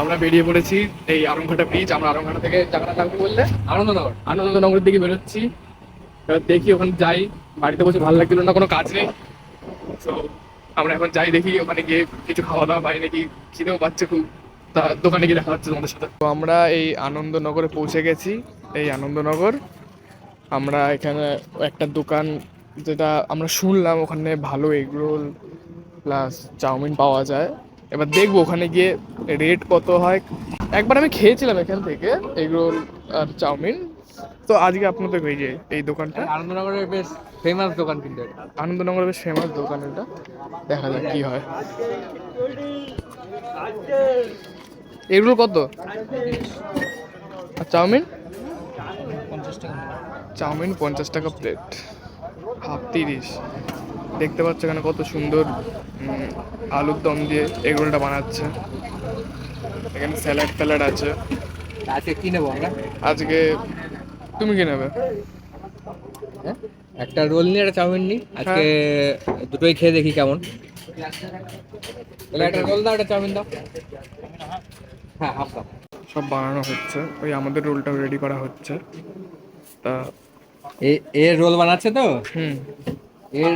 আমরা বেরিয়ে পড়েছি এই আরংঘাটা ব্রিজ আমরা আরংঘাটা থেকে নাম কি বললে আনন্দনগর। আনন্দনগরের দিকে বেরোচ্ছি। এবার দেখি ওখানে যাই। বাড়িতে বসে ভালো লাগছিল না, কোনো কাজ নেই। তো আমরা এখন যাই দেখি, ওখানে গিয়ে কিছু খাওয়া দাওয়া পাই নাকি খিদেও পাচ্ছে খুব। তা দোকানে গিয়ে দেখা হচ্ছে তোমাদের সাথে। তো আমরা এই আনন্দনগরে পৌঁছে গেছি, এই আনন্দনগর। আমরা এখানে একটা দোকান যেটা আমরা শুনলাম, ওখানে ভালো এগরোল প্লাস চাউমিন পাওয়া যায়। এবার দেখব ওখানে গিয়ে রেট কত হয়। একবার আমি খেয়েছিলাম এখান থেকে এগরোল আর চাউমিন। তো আজকে আপনাদের এই যে এই দোকানটা। আনন্দনগরের বেশ ফেমাস দোকান কিন্তু এটা। আনন্দনগর বেশ ফেমাস দোকান এটা। দেখা যাক কি হয়। এগুলো কত? আর চাউমিন? চাউমিন পঞ্চাশ টাকা প্লেট হাফ তিরিশ। দেখতে পাচ্ছ এখানে কত সুন্দর আলুর দম দিয়ে এগুলোটা বানাচ্ছে। এখানে স্যালাড ফ্যালাড আছে। আজকে কি নেব আমরা? আজকে তুমি কি নেবে? হ্যাঁ? একটা রোল নিয়ে একটা চাউমিন নিই। আজকে দুটোই খেয়ে দেখি কেমন। তাহলে একটা রোল দাও একটা চাউমিন দাও। হ্যাঁ হাফ দাও। সব বানানো হচ্ছে। ওই আমাদের রোলটাও রেডি করা হচ্ছে। তা এ এর রোল বানাচ্ছে তো? হুম। এর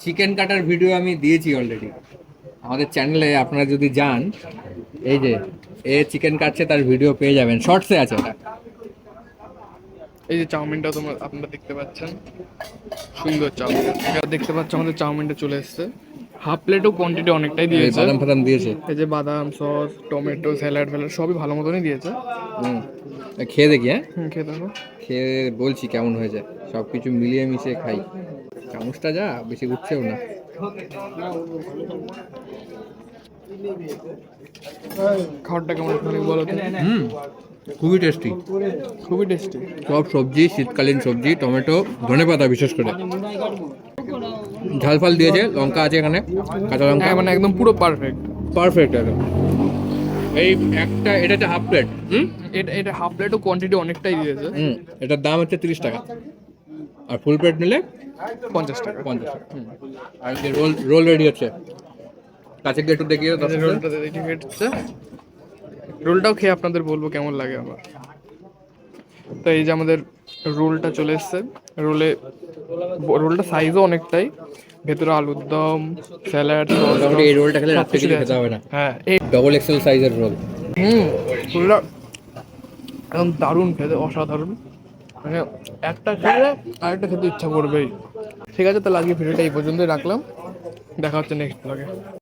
চিকেন কাটার ভিডিও আমি দিয়েছি অলরেডি আমাদের চ্যানেলে আপনারা যদি যান এই যে এ চিকেন কাটছে তার ভিডিও পেয়ে যাবেন। শর্টসে আছে ওটা। এই যে চাউমিনটা তোমরা আপনারা দেখতে পাচ্ছেন। সুন্দর চাউমিন। দেখতে পাচ্ছ আমাদের চাউমিনটা চলে এসেছে। হাফ প্লেটও কোয়ান্টিটি অনেকটাই দিয়েছে। বাদাম ফাদাম দিয়েছে। এই যে বাদাম সস টমেটো স্যালাড ফ্যালাড সবই ভালো মতনই দিয়েছে। হুম। খেয়ে দেখি হ্যাঁ? খেয়ে দেখো। খেয়ে বলছি কেমন হয়েছে। সব কিছু মিলিয়ে মিশিয়ে খাই। চামচটা যা বেশি উঠছেও না। খাবারটা কেমন একটুখানি বলো হুম খুবই টেস্টি খুবই টেস্টি সব সবজি শীতকালীন সবজি টমেটো ধনে পাতা বিশেষ করে। ঝাল ফাল দিয়েছে লঙ্কা আছে এখানে কাঁচা লঙ্কা। হ্যাঁ মানে একদম পুরো পারফেক্ট পারফেক্ট একদম। এই একটা এটা হচ্ছে হাফ প্লেট হুম? এটা এটা হাফ প্লেটও কোয়ান্টিটি অনেকটাই দিয়েছে। হুম এটার দাম হচ্ছে তিরিশ টাকা। আর ফুল প্লেট নিলে পঞ্চাশ টাকা। পঞ্চাশ টাকা। আর যে রোল রোল রেডি হচ্ছে। কাছে গিয়ে একটু দেখিয়ে রোলটা রেডি হচ্ছে রোলটাও খেয়ে আপনাদের বলব কেমন লাগে আমার। তো এই যে আমাদের রোলটা চলে এসছে। রোলে রোলটা সাইজও অনেকটাই। ভেতরে আলুর দম স্যালাড এই রোলটা খেলে রাত্রে কিছু খেতে হবে না। হ্যাঁ এই ডবল এক্সেল সাইজের রোল হুম রোলটা একদম দারুণ খেতে অসাধারণ। মানে একটা খেলে আরেকটা খেতে ইচ্ছা করবেই। ঠিক আছে, তাহলে আজকে ভিডিওটা এই পর্যন্তই রাখলাম। দেখা হচ্ছে নেক্সট ব্লগে